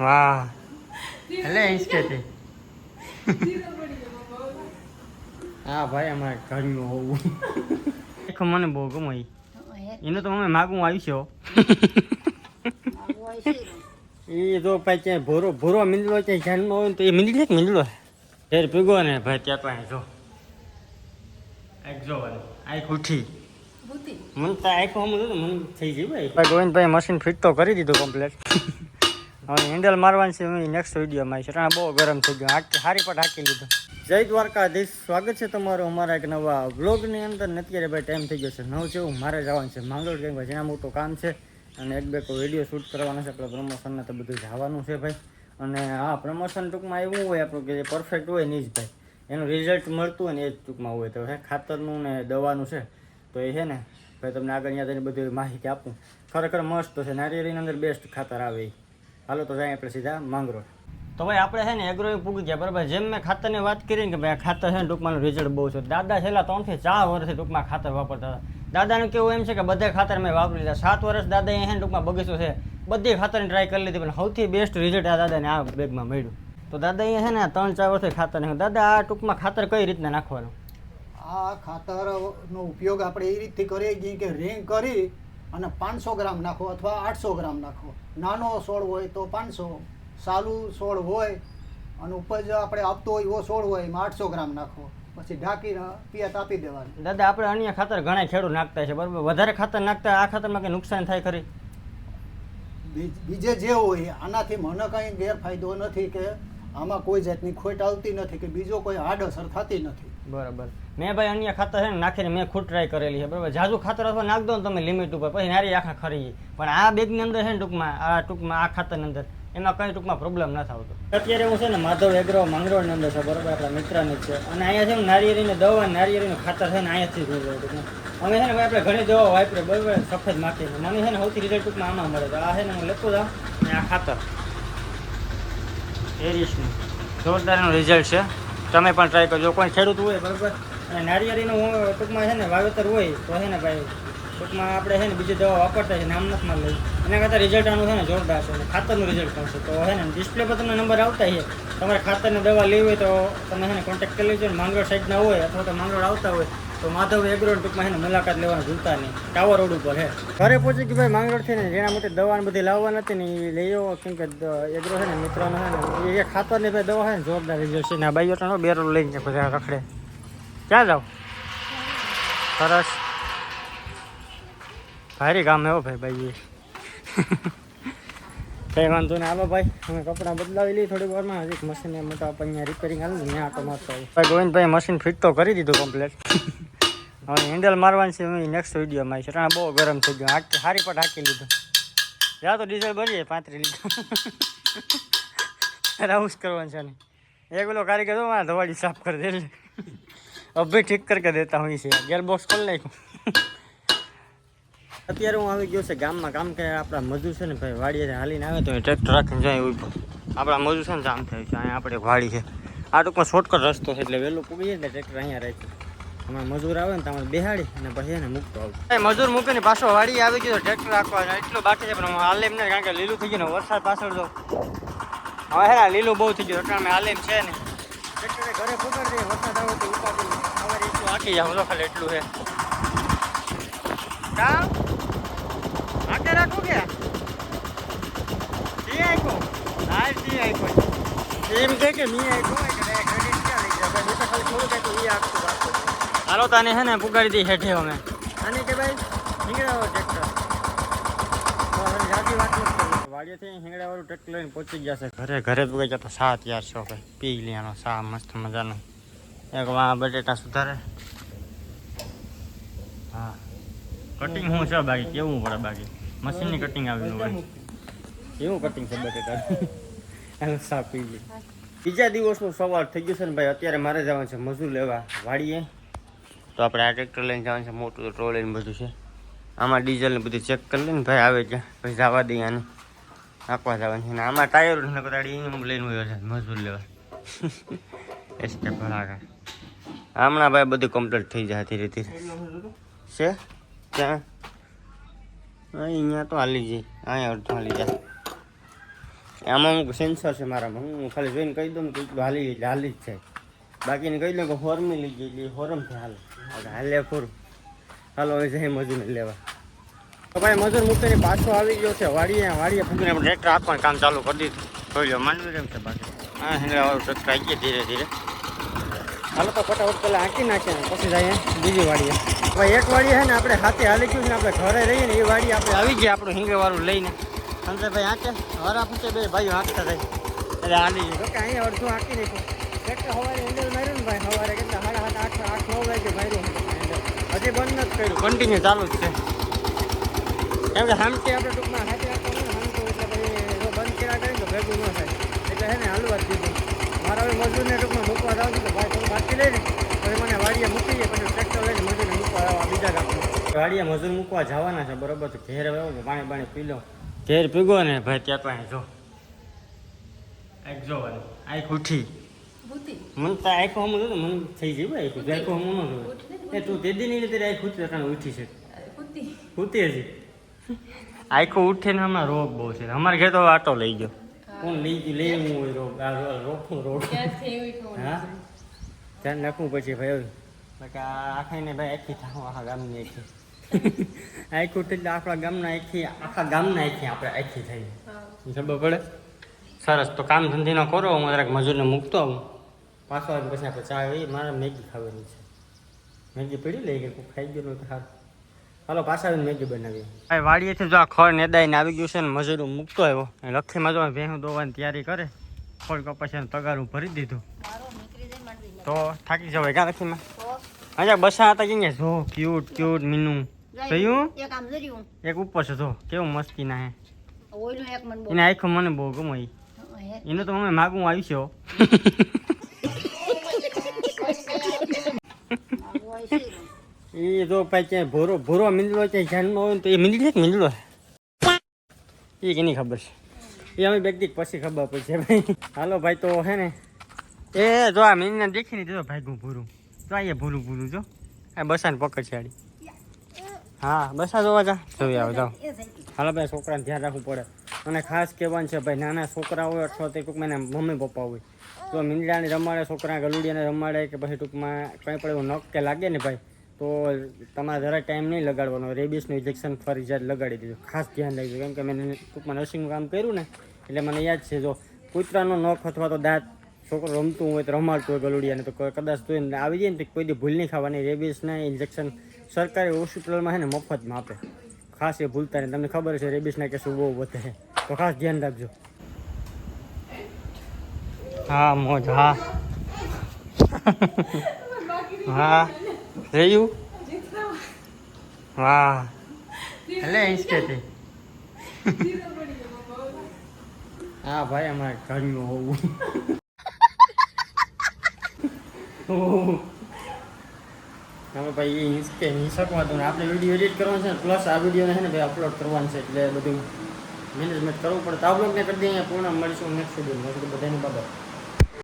વાહ. એટલે કે હા ભાઈ અમારે ઘરનું હોવું. એક મને બહુ ગમે. એનું તો મમ્મી માગું આવ્યો એ જો ભાઈ ક્યાંય ભોરો ભૂરો મીંદડો ક્યાંય ધ્યાનમાં હોય ને તો એ મીંડી છે કે મીંદડો ઘેર પીગો ને ભાઈ ત્યાં પાસે જો. આંખ જો આંખ ઉઠી. મને તો આંખ મને થઈ ગયું ભાઈ. ભાઈ ગોવિંદભાઈ મશીન ફિટ તો કરી દીધું કમ્પ્લીટ હવે હેન્ડલ મારવાનું છે નેક્સ્ટ વિડીયોમાં આવીશ બહુ ગરમ થઈ ગયો. હારી પટ હાકી લીધું. જય દ્વારકાધીશ. સ્વાગત છે તમારું અમારા એક નવા વ્લોગની અંદર. ને અત્યારે ભાઈ ટાઈમ થઈ ગયો છે નવ જેવું. મારે જવાનું છે માંગરોળ કંઈક જ્યાં મોટું કામ છે. અને એક બે કોઈ વીડિયો શૂટ કરવાનો છે. આપણે પ્રમોશનને તો બધું જવાનું છે ભાઈ. અને હા પ્રમોશન ટૂંકમાં એવું હોય આપણું કે જે પરફેક્ટ હોય ને જ ભાઈ. એનું રિઝલ્ટ મળતું હોય ને એ જ ટૂંકમાં હોય. તો હે, ખાતરનું ને દવાનું છે. તો એ છે ને, ભાઈ તમને આગળ ત્યાં તેની બધી માહિતી આપું. ખરેખર મસ્ત છે. નારિયેળીની અંદર બેસ્ટ ખાતર આવે એ હાલો તો જાય આપણે સીધા માંગરોળ. તો ભાઈ આપણે છે ને એગ્રો પૂગી ગયા બરાબર? જેમ મેં ખાતરની વાત કરી ને કે ભાઈ ખાતર છે ને ટૂંકમાં રિઝલ્ટ બહુ છે. દાદા છેલ્લા ત્રણથી ચાર વર્ષથી ટૂંકમાં ખાતર વાપરતા હતા. દાદાનું કેવું એમ છે કે બધા ખાતર મેં વાપરી લીધા. સાત વર્ષ દાદા અહીંયા છે ટૂંકમાં બગીચો છે. બધી ખાતરની ટ્રાય કરી લીધી પણ સૌથી બેસ્ટ રિઝલ્ટ આ દાદાને આ બેગમાં મળ્યું. તો દાદા અહીંયા છે ને ત્રણ ચાર વર્ષથી ખાતર નાખ્યું દાદા આ ટૂંકમાં ખાતર કઈ રીતના નાખવાનું? આ ખાતરનો ઉપયોગ આપણે એ રીતથી કરીએ કે રિંગ કરી અને પાંચસો ગ્રામ નાખો અથવા આઠસો ગ્રામ નાખો. નાનો છોડ હોય તો પાંચસો સાલું છોડ હોય અને ઉપજ આપણે આપતો હોય એવો છોડ હોય એમાં આઠસો ગ્રામ નાખો. પછી ઢાંકીને પિયત આપી દેવાની. દાદા આપણે અન્ય ખાતર ઘણા ખેડૂત નાખતા છે બરાબર? વધારે ખાતર નાખતા આ ખાતરમાં કંઈ નુકસાન થાય ખરી? બીજ- જે હોય આનાથી મને કંઈ ગેરફાયદો નથી કે આમાં કોઈ જાતની ખોટ આવતી નથી કે બીજો કોઈ આડઅસર થતી નથી. બરાબર. મેં ભાઈ અન્ય ખાતર છે ને નાખીને મેં ખુદ ટ્રાય કરેલી છે, બરાબર? જાજુ ખાતર અથવા નાખ દો ને તમે લિમિટ ઉપર, પછી નારી આખા ખરી પણ આ બેગની અંદર છે ને ટૂંકમાં, આ ટૂંકમાં, આ ખાતરની અંદર, એમાં કંઈ ટૂંકમાં પ્રોબ્લેમ ના થતો અત્યારે હું છે ને માધવ એગ્રો મંગરોળની અંદર છે, બરાબર? આપણા મિત્રની જ છે. અને અહીંયા છે ને નારિયેળીની દવા નારિયેળીનું ખાતર છે ને અહીંયાથી જ મળે ટૂંકમાં અમે છે ને ભાઈ આપણે ઘણી દવા વાપરીએ, બરાબર? સફેદ માખીને મને છે ને સૌથી રિઝલ્ટ ટૂંકમાં આમાં મળે તો આ છે ને હું લખું છું. અને આ ખાતર. એરિસનું જોરદાર એનું રિઝલ્ટ છે. તમે પણ ટ્રાય કરજો. કોઈ ખેડૂત હોય, બરાબર? અને નારિયેળીનું ટૂંકમાં છે ને વાવેતર હોય તો છે ને ભાઈ ટૂંકમાં આપણે છે ને બીજી દવા વાપરતા છે નામનાથમાં નથી લઈ એના કરતાં રિઝલ્ટ આનું છે ને જોરદાર છે ખાતરનું રિઝલ્ટ પણ છે તો છે ને ડિસ્પ્લે પર તમને નંબર આવતા છે તમારે ખાતરની દવા લેવી હોય તો તમે છે ને કોન્ટેક્ટ કરી લેજો માંગરોળ સાઈડના હોય અથવા તો માંગરોળ આવતા હોય તો માધવ એગ્રો ટૂંકમાં છે ને મુલાકાત લેવાનું ભૂલતા નહીં ટાવર રોડ ઉપર છે ઘરે પહોંચી કે ભાઈ માંગરોળથી ને જેના માટે દવાને બધી લાવવા નથી ને એ લઈ આવો કેમ કે એગ્રો છે ને મિત્રોને છે ને એ ખાતરની ભાઈ દવા છે ને જોરદાર રિઝલ્ટ છે ને આ બાઈઓ બેરો લઈને બધા રખડે ક્યાં જાવ? સરસ. ભારી કામ એવો ભાઈ ભાઈ કઈ વાંધો નહીં. હાલો ભાઈ, અમે કપડાં બદલાવી લઈએ થોડી વારમાં. હજી મશીન મોટા આપણે અહીંયા રિપેરિંગ હાલ ને આટો મારતો ભાઈ ગોવિંદભાઈ મશીન ફિટ તો કરી દીધું કમ્પ્લીટ હવે હેન્ડલ મારવાની છે હું નેક્સ્ટ વિડીયોમાં છે. બહુ ગરમ થઈ ગયું. હાકી, હારી પટ હાકી લીધું. જા તો ડીઝલ ભરીએ પાંત્રી લીધું. રાઉસ કરવાનું છે ને એક પેલો કારીગર તો મારા ધવાડી સાફ કરી દે એટલે અભી ઠીક કરકે દેતા હોય છે ગેર બોક્સ ખોલી નાખ્યું અત્યારે હું આવી ગયો છે ગામમાં કામ કે આપણા મજૂર છે ને ભાઈ વાડીએ હાલીને આવે તો ટ્રેક્ટર રાખીને જાય એવું આપણા મજૂર છે ને જામ થાય છે અહીંયા આપણે વાડી છે. આ ટૂંકમાં શોર્ટકટ રસ્તો છે એટલે વહેલું પૂગી જાય ને ટ્રેક્ટર અહીંયા રાખ્યું અમારે મજૂર આવે ને તમારે બેહાડી અને પછી એને મૂકતો આવું. મજૂર મૂકીને પાછો વાડી આવી ગયો ટ્રેક્ટર રાખવા એટલું બાકી છે પણ હાલ એમ ને કારણ કે લીલું થઈ ગયું ને વરસાદ પાછળ તો. હવે હે લીલું બહુ થઈ ગયું એટલે અમે હાલ એમ છે ને. ટ્રેક્ટરે ઘરે પકડી દઈએ વરસાદ આવે તો ઉપાડી સવારે જાઉં તો ખાલી એટલું છે. કામ હાકે રાખું કે? જી આઈકો હા જી આઈકો એમ કે કે મી આઈકો ક્રેડિટ ક્યાં લઈ ગયા ભાઈ તો ખાલી થોડું કાંઈ તો ઈ આપતું વાત હાલો તાને હે ને પુગાડી દઈ હેઠે અમે. અને કે ભાઈ નીકળ્યો ટ્રેક્ટર વાડીએથી હિંગડાવાળું ટ્રેક્ટર લઈને પહોંચી ગયા છે. ઘરે ઘરે જ જતા સાત યાર છો ભાઈ. પી લેવાનો સા મસ્ત મજાનો. એક વા બટેટા સુધારે. હા. કટિંગ શું છે બાકી? કેવું પડે બાકી? મશીનની કટિંગ આવેલું હોય. કેવું કટિંગ છે બટેટા? એનો સા પી લે બીજા દિવસનું સવાર થઈ ગયું છે ને ભાઈ, અત્યારે મારે જવાનું છે મજૂર લેવા વાડીએ. તો આપણે આ ટ્રેક્ટર લઈને જવાનું છે, મોટું ટ્રોલી ને બધું છે. આમાં ડીઝલ ને બધું ચેક કરી લઈને ભાઈ આવે ત્યાં. પછી જવા દઈએ આને. નાખવા જવાનું છે. ને આમાં ટાયર ને કદાડી લઈને છે, મજૂર લેવા. એસ્કે ભરાકા હમણાં ભાઈ બધું કમ્પ્લીટ થઈ જાય ધીરે ધીરે. છે? ક્યાં? અહીંયા તો હાલી જાય અહીંયા અડધું હાલી જાય. આમાં અમુક સેન્સર છે મારામાં. હું ખાલી જોઈને કહી દઉં કે હાલી હાલી જ છે બાકીને કહી દઉં કે હોરમી લઈ ગઈ એટલે હોરમથી હાલ. હાલે ખોરું. હાલો હવે જઈ મજૂર લેવા. તો ભાઈ મજૂર મૂકીને પાછો આવી ગયો છે. વાડીએ વાડીએ ફૂકીને ટ્રેક્ટર આપવાનું કામ ચાલુ કરી દીધું. જોઈ લો માનવી કેમ છે બાકી? હા હેંગળાવાળું ટ્રેક્ટર આવી ગયા ધીરે ધીરે. હાલો તો ફટાફટ પહેલાં આંકી નાખીએ ને પછી જાય બીજી વાડીએ. ભાઈ એક વાડી છે ને આપણે હાથે હાલી ગયું ને આપણે ઘરે રહીએ ને એ વાડી આપણે આવી ગયા આપણું હિંગેવાળું લઈને. સંજયભાઈ આંકે હરા પૂછે બે ભાઈઓ આંકતા થાય એટલે હાલી ગયું. કે અહીંયા અડધું આંકી નાખ્યું. એટલે સવારે હેન્ડલ માર્યું ને ભાઈ સવારે કેટલા સાડા સાત આઠ આઠ નવ વાગે માર્યું હજી બંધ નથી કર્યું. કન્ટિન્યુ ચાલુ જ છે. કેમ કે હામથી આપણે ટૂંકમાં હાથે ને હામતું એટલે ભાઈ બંધ કર્યા કરીને તો ભેગું ન થાય. એટલે હે ને હાલવા જ દીધું. મારા હવે મજૂરને ટૂંકમાં મૂકવા જાઉં છું તો ભાઈ તમે બાકી લઈને પછી મને વાડીએ મૂકી જાય પછી ટ્રેક્ટર લઈને મજૂરને મૂકવા આવવા બીજા ગામમાં. વાડીએ મજૂર મૂકવા જવાના છે બરોબર તો ઘેર આવ્યો એવું પાણી પાણી પી લો ઘેર પીગો ને ભાઈ ત્યાં પાસે જો. આંખ જો આંખ ઉઠી. મને તો આંખો હમ ને મને થઈ જાય ભાઈ આંખું હમ ન એ તું તે દી તેરી આંખ ઉઠી કારણ ઉઠી છે. ઉઠી. હજી. આંખો ઉઠે ને હમણાં રોગ બહુ છે. અમારે ઘેર તો આટો લઈ ગયો. કોણ લઈ ગયું? હોય રોગ આ રો- રોગનો રોગ હા? ધ્યાન રાખવું પછી ભાઈ બાકી આ આખાઈને ભાઈ આખી થાવ આખા ગામની આખી આખું એટલે આપણા ગામના આખી આખા ગામના આખી આપણે આખી થઈ ખબર પડે? સરસ તો કામ ધંધીનો કરો હું જરાક મજૂરને મૂકતો આવું. પાછો આવે પછી આપણે ચા આવી મારે મેગી ખાવાની છે. મેગી પડી લઈ ગઈ ખાઈ ગયું તો સારું હાલો પાછા આવીને મેગી બનાવી ભાઈ વાડીએથી જો આ ખડ નેદાઈને આવી ગયું છે ને મજૂરું મૂકતો આવ્યો અને લખીમાં જો ભેહું દોવાની તૈયારી કરે ખોડ કપાસિયાનું તગારું ભરી દીધું તો થાકી જવાય ક્યાં લખીમાં હજા બસા હતા કે જો ક્યુટ ક્યુટ મીનું જોયું એક આમ જર્યું એક ઉપર છે જો કેવું મસ્તી ના હે ઓઈલું એક મન બહુ એને આખો મને બહુ ગમે ઈ. એનું તો મમ્મી માગું આવ્યું છે હો. હોય છે એ જો ભાઈ ક્યાંય ભૂરો ભૂરો મીંદડો ક્યાંય ધ્યાનમાં હોય ને તો એ મીંદડી છે કે મીંદડો એ કેની ખબર છે? એ અમે બેગ દીક પછી ખબર પડશે ભાઈ. હાલો ભાઈ તો હે ને. એ જો આ મીંદને દેખી નહીં દીધો ભાઈ ભૂરું. જો આ ભૂરું ભૂરું જો. આ બસાને પકડ છે આડી હા, બસા જોવા જા. જોઈ આવો, જાઓ. હાલો ભાઈ, છોકરાને ધ્યાન રાખવું પડે. અને ખાસ કહેવાનું છે ભાઈ, નાના છોકરા હોય અથવા તો ટૂંકમાં એના મમ્મી પપ્પા હોય. તો મીંદડાને રમાડે છોકરા ગલુડિયાને રમાડે કે પછી ટૂંકમાં કંઈ પણ એવું નખ કે લાગે ને ભાઈ તો તમારે જરાક ટાઈમ નહીં લગાડવાનો. રેબિસનું ઇન્જેક્શન ફરજિયાત લગાડી દીધું. ખાસ ધ્યાન રાખજો. કેમ કે મેં ટૂંકમાં નર્સિંગનું કામ કર્યું ને, એટલે મને યાદ છે, જો કૂતરાનો નખ અથવા તો દાંત છોકરો રમતું હોય તો રમાડતું હોય ગલુડિયાને તો કદાચ તો આવી જાય ને તો કોઈ દી ભૂલ નહીં ખાવાની રેબિસના ઇન્જેક્શન સરકારી હોસ્પિટલમાં છે ને મફતમાં આપે. ખાસ એ ભૂલતા નહીં. તમને ખબર છે, રેબિસના કેસો બહુ વધે છે. તો ખાસ ધ્યાન રાખજો. હા, મોજ, હા. હા. રહ્યું વાહ એટલે ઇન્સ્ટેથી હા ભાઈ અમારે ઘરનું હોવું. હવે. ભાઈ એ હિંચકે હિંસકમાં તો ને. આપણે વીડિયો એડિટ કરવાનો છે ને પ્લસ આ વિડીયોને છે ને ભાઈ અપલોડ કરવાનું છે એટલે બધું મેનેજમેન્ટ કરવું પડે. તો આ બ્લોગને કરી દઈએ પૂર્ણ મળીશું નેક્સ્ટ વીડિયો બધાની બાબત.